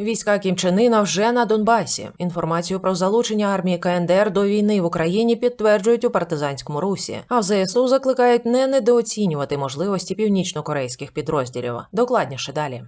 Війська Кімчанина вже на Донбасі. Інформацію про залучення армії КНДР до війни в Україні підтверджують у партизанському русі. А в ЗСУ закликають не недооцінювати можливості північнокорейських підрозділів. Докладніше далі.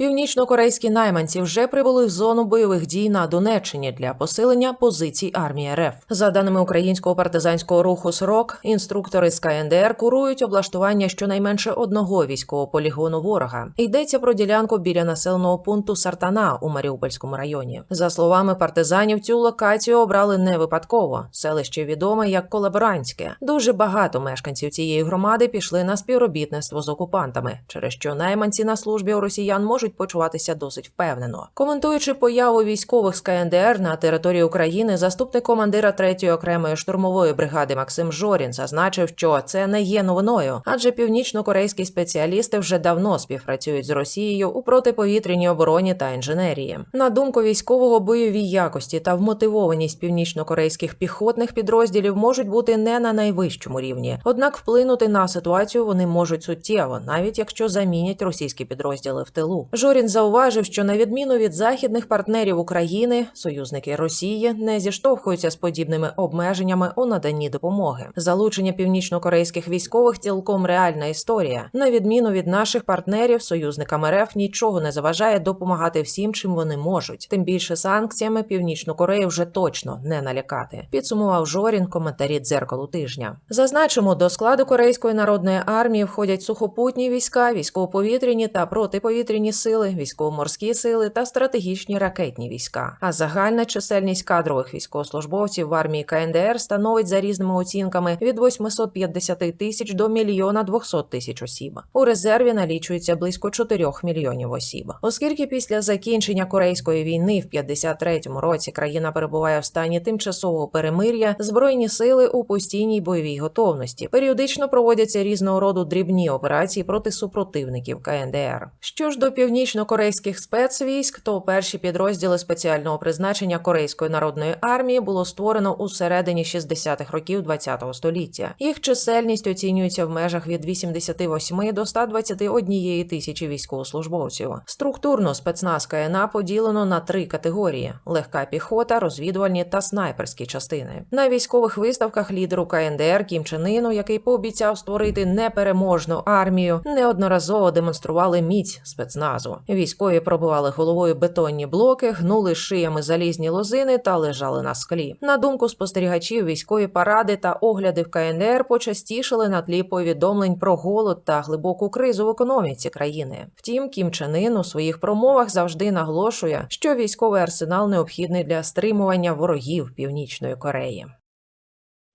Північно-корейські найманці вже прибули в зону бойових дій на Донеччині для посилення позицій армії РФ. За даними українського партизанського руху СРОК, інструктори з КНДР курують облаштування щонайменше одного військового полігону ворога. Йдеться про ділянку біля населеного пункту Сартана у Маріупольському районі. За словами партизанів, цю локацію обрали не випадково. Селище відоме як колаборантське. Дуже багато мешканців цієї громади пішли на співробітництво з окупантами, через що найманці на службі у росіян можуть почуватися досить впевнено. Коментуючи появу військових з КНДР на території України, заступник командира 3-ї окремої штурмової бригади Максим Жорін зазначив, що це не є новиною, адже північно-корейські спеціалісти вже давно співпрацюють з Росією у протиповітряній обороні та інженерії. На думку військового, бойові якості та вмотивованість північно-корейських піхотних підрозділів можуть бути не на найвищому рівні, однак вплинути на ситуацію вони можуть суттєво, навіть якщо замінять російські підрозділи в тилу. Жорін зауважив, що на відміну від західних партнерів України, союзники Росії не зіштовхуються з подібними обмеженнями у наданні допомоги. Залучення північно-корейських військових цілком реальна історія. На відміну від наших партнерів, союзникам РФ нічого не заважає допомагати всім, чим вони можуть. Тим більше санкціями Північну Корею вже точно не налякати. Підсумував Жорін коментарі дзеркалу тижня. Зазначимо, до складу Корейської народної армії входять сухопутні війська, військово-повітряні та протиповітряні сили, військово-морські сили та стратегічні ракетні війська. А загальна чисельність кадрових військовослужбовців в армії КНДР становить за різними оцінками від 850 тисяч до мільйона 200 тисяч осіб. У резерві налічується близько 4 мільйонів осіб. Оскільки після закінчення корейської війни в 53-му році країна перебуває в стані тимчасового перемир'я, збройні сили у постійній бойовій готовності періодично проводяться різного роду дрібні операції проти супротивників КНДР. Що ж до північно-корейських спецвійськ, то перші підрозділи спеціального призначення Корейської народної армії було створено у середині 60-х років ХХ століття. Їх чисельність оцінюється в межах від 88 до 121 тисячі військовослужбовців. Структурно спецназ КНА поділено на три категорії: легка піхота, розвідувальні та снайперські частини. На військових виставках лідеру КНДР Кім Чен Іну, який пообіцяв створити непереможну армію, неодноразово демонстрували міць спецназу. Військові пробивали головою бетонні блоки, гнули шиями залізні лозини та лежали на склі. На думку спостерігачів, військові паради та огляди в КНДР почастішали на тлі повідомлень про голод та глибоку кризу в економіці країни. Втім, Кім Чен Ін у своїх промовах завжди наголошує, що військовий арсенал необхідний для стримування ворогів Північної Кореї.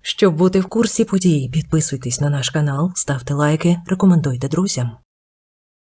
Щоб бути в курсі подій, підписуйтесь на наш канал, ставте лайки, рекомендуйте друзям.